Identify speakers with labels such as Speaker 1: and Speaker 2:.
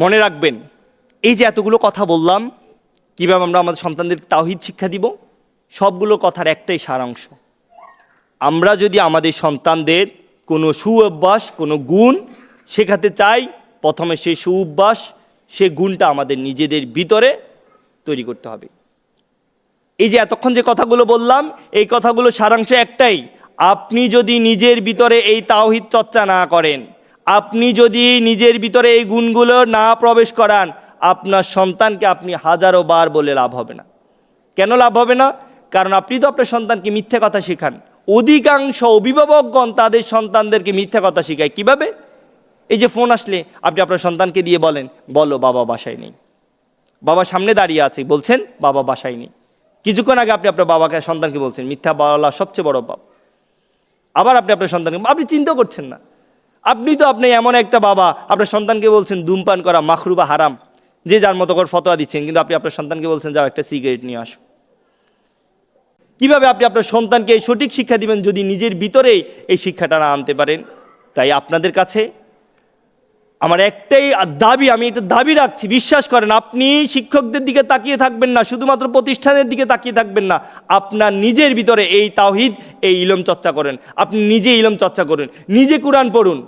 Speaker 1: মনে রাখবেন, এই যে এতগুলো কথা বললাম, কীভাবে আমরা আমাদের সন্তানদের তাওহিদ শিক্ষা দিব? সবগুলো কথার একটাই সারাংশ। আমরা যদি আমাদের সন্তানদের কোনো সুঅভ্যাস, কোনো গুণ শেখাতে চাই, প্রথমে সেই সুঅভ্যাস, সে গুণটা আমাদের নিজেদের ভিতরে তৈরি করতে হবে। এই যে এতক্ষণ যে কথাগুলো বললাম, এই কথাগুলো সারাংশ একটাই, আপনি যদি নিজের ভিতরে এই তাওহিদ চর্চা না করেন আপনি যদি নিজের ভিতরে এই গুণগুলো না প্রবেশ করান, আপনার সন্তানকে আপনি হাজারো বার বলে লাভ হবে না। কেন লাভ হবে না? কারণ আপনি তো আপনার সন্তানকে মিথ্যে কথা শেখান। অধিকাংশ অভিভাবকগণ তাদের সন্তানদেরকে মিথ্যে কথা শেখায়। কীভাবে? এই যে ফোন আসলে, আপনি আপনার সন্তানকে দিয়ে বলেন, বলো, বাবা বাসায় নেই। বাবা সামনে দাঁড়িয়ে আছে, বলছেন, বাবা বাসায় নেই। কিছুক্ষণ আগে আপনি আপনার বাবাকে, সন্তানকে বলছেন, মিথ্যা বলা সবচেয়ে বড় পাপ। আবার আপনি আপনার সন্তানকে, আপনি চিন্তা করছেন না। আপনি তো আপনি এমন একটা বাবা, আপনার সন্তানকে বলছেন ধূমপান করা মাখরুবা হারাম, যে যার মতো করে ফতোয়া দিচ্ছেন, কিন্তু আপনি আপনার সন্তানকে বলছেন, যাও একটা সিগারেট নিয়ে আসো। কীভাবে আপনি আপনার সন্তানকে এই সঠিক শিক্ষা দিবেন যদি নিজের ভিতরেই এই শিক্ষাটা না আনতে পারেন? তাই আপনাদের কাছে আমার একটাই দাবি, আমি এটা দাবি রাখছি, বিশ্বাস করেন, আপনি শিক্ষকদের দিকে তাকিয়ে থাকবেন না, শুধুমাত্র প্রতিষ্ঠানের দিকে তাকিয়ে থাকবেন না, আপনার নিজের ভিতরে এই তাওহিদ, এই ইলম চর্চা করেন, আপনি নিজে ইলম চর্চা করেন, নিজে কোরআন পড়ুন